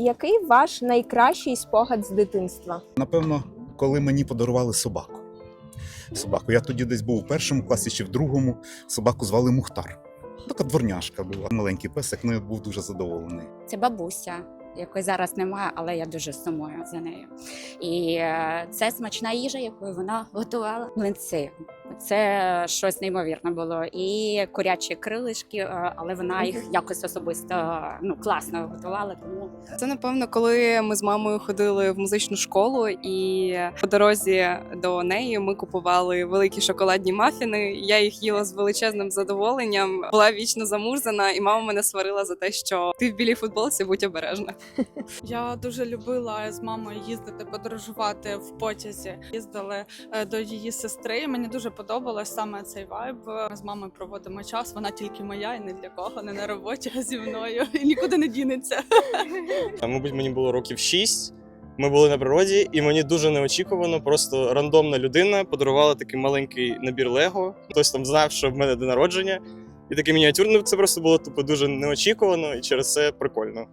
Який ваш найкращий спогад з дитинства? Напевно, коли мені подарували собаку. Собаку. Я тоді десь був у першому класі чи в другому. Собаку звали Мухтар. Така дворняшка була. Маленький песик, ну я був дуже задоволений. Це бабуся, якої зараз немає, але я дуже сумую за нею. І е, це смачна їжа, яку вона готувала. Млинці. Це щось неймовірне було. І курячі крилишки, е, але вона їх якось особисто ну класно готувала. Тому Це напевно, коли ми з мамою ходили в музичну школу, і по дорозі до неї ми купували великі шоколадні мафіни. Я їх їла з величезним задоволенням. Була вічно замурзана, і мама мене сварила за те, що ти в білій футболці, будь обережна. Я дуже любила з мамою їздити, подорожувати в потязі. Їздили е, до її сестри. Мені дуже подобалось саме цей вайб. Ми з мамою проводимо час. Вона тільки моя і не для кого, не на роботі, а зі мною і нікуди не дінеться. Мабуть, мені було років 6. Ми були на природі, і мені дуже неочікувано, просто рандомна людина подарувала такий маленький набір Лего. Хтось там знав, що в мене день народження, і такий мініатюрний. Це просто було типу, дуже неочікувано, і через це прикольно.